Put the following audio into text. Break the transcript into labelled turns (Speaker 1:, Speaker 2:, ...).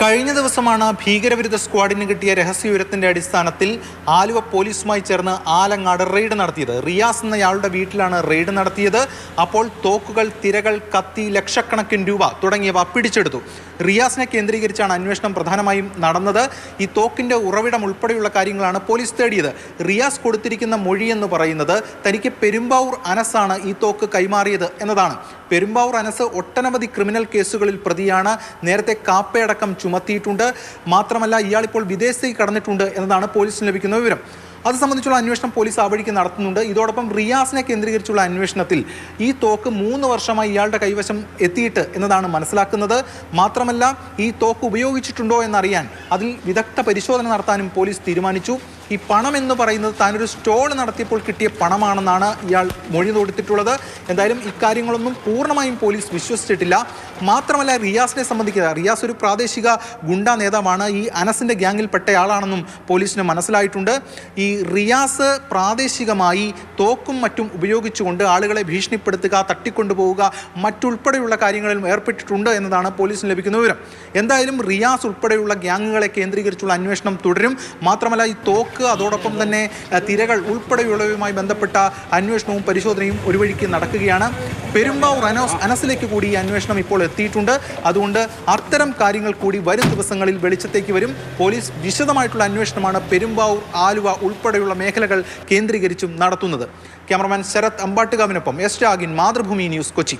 Speaker 1: കഴിഞ്ഞ ദിവസമാണ് ഭീകരവിരുദ്ധ സ്ക്വാഡിന് കിട്ടിയ രഹസ്യവിവരത്തിന്റെ അടിസ്ഥാനത്തിൽ ആലുവ പോലീസുമായി ചേർന്ന് ആലങ്ങാട് റെയ്ഡ് നടത്തിയത്. റിയാസ് എന്നയാളുടെ വീട്ടിലാണ് റെയ്ഡ് നടത്തിയത്. അപ്പോൾ തോക്കുകൾ തിരകൾ കത്തി ലക്ഷക്കണക്കിന് രൂപ തുടങ്ങിയവ പിടിച്ചെടുത്തു. റിയാസിനെ കേന്ദ്രീകരിച്ചാണ് അന്വേഷണം പ്രധാനമായും നടന്നത്. ഈ തോക്കിന്റെ ഉറവിടം ഉൾപ്പെടെയുള്ള കാര്യങ്ങളാണ് പോലീസ് തേടിയത്. റിയാസ് കൊടുത്തിരിക്കുന്ന മൊഴി എന്ന് പറയുന്നത് തനിക്ക് പെരുമ്പാവൂർ അനസാണ് ഈ തോക്ക് കൈമാറിയത് എന്നതാണ്. പെരുമ്പാവൂർ അനസ് ഒട്ടനവധി ക്രിമിനൽ കേസുകളിൽ പ്രതിയാണ്. നേരത്തെ കാപ്പയടക്കം ചുമത്തിയിട്ടുണ്ട്. മാത്രമല്ല ഇയാളിപ്പോൾ വിദേശത്തേക്ക് കടന്നിട്ടുണ്ട് എന്നതാണ് പോലീസിന് ലഭിക്കുന്ന വിവരം. അത് സംബന്ധിച്ചുള്ള അന്വേഷണം പോലീസ് ആ വഴിക്ക് നടത്തുന്നുണ്ട്. ഇതോടൊപ്പം റിയാസിനെ കേന്ദ്രീകരിച്ചുള്ള അന്വേഷണത്തിൽ ഈ തോക്ക് മൂന്ന് വർഷമായി ഇയാളുടെ കൈവശം എത്തിയിട്ട് എന്നതാണ് മനസ്സിലാക്കുന്നത്. മാത്രമല്ല ഈ തോക്ക് ഉപയോഗിച്ചിട്ടുണ്ടോ എന്നറിയാൻ അതിൽ വിദഗ്ധ പരിശോധന നടത്താനും പോലീസ് തീരുമാനിച്ചു. ഈ പണം എന്ന് പറയുന്നത് താനൊരു സ്റ്റോൾ നടത്തിയപ്പോൾ കിട്ടിയ പണമാണെന്നാണ് ഇയാൾ മൊഴി കൊടുത്തിട്ടുള്ളത്. എന്തായാലും ഇക്കാര്യങ്ങളൊന്നും പൂർണമായും പോലീസ് വിശ്വസിച്ചിട്ടില്ല. മാത്രമല്ല റിയാസിനെ സംബന്ധിക്കുക റിയാസ് ഒരു പ്രാദേശിക ഗുണ്ട നേതാവാണ്. ഈ അനസിന്റെ ഗ്യാങ്ങിൽപ്പെട്ടയാളാണെന്നും പോലീസിന് മനസ്സിലായിട്ടുണ്ട്. ഈ റിയാസ് പ്രാദേശികമായി തോക്കും മറ്റും ഉപയോഗിച്ചുകൊണ്ട് ആളുകളെ ഭീഷണിപ്പെടുത്തുക തട്ടിക്കൊണ്ടുപോവുക മറ്റുൾപ്പെടെയുള്ള കാര്യങ്ങളിലും ഏർപ്പെട്ടിട്ടുണ്ട് എന്നതാണ് പോലീസിന് ലഭിക്കുന്ന വിവരം. എന്തായാലും റിയാസ് ഉൾപ്പെടെയുള്ള ഗ്യാങ്ങുകളെ കേന്ദ്രീകരിച്ചുള്ള അന്വേഷണം തുടരും. മാത്രമല്ല ഈ തോക്ക് അതോടൊപ്പം തന്നെ തിരകൾ ഉൾപ്പെടെയുള്ളവയുമായി ബന്ധപ്പെട്ട അന്വേഷണവും പരിശോധനയും ഒരു വഴിക്ക് നടക്കുകയാണ്. പെരുമ്പാവൂർ അനോസ് അനസിലേക്ക് കൂടി ഈ അന്വേഷണം ഇപ്പോൾ എത്തിയിട്ടുണ്ട്. അതുകൊണ്ട് അത്തരം കാര്യങ്ങൾ കൂടി വരും ദിവസങ്ങളിൽ വെളിച്ചത്തേക്ക് വരും. പോലീസ് വിശദമായിട്ടുള്ള അന്വേഷണമാണ് പെരുമ്പാവൂർ ആലുവ ഉൾപ്പെടെയുള്ള മേഖലകൾ കേന്ദ്രീകരിച്ചും നടത്തുന്നത്. ക്യാമറമാൻ ശരത് അമ്പാട്ടുകാവിനൊപ്പം എസ് രാഗിൻ മാതൃഭൂമി ന്യൂസ് കൊച്ചി.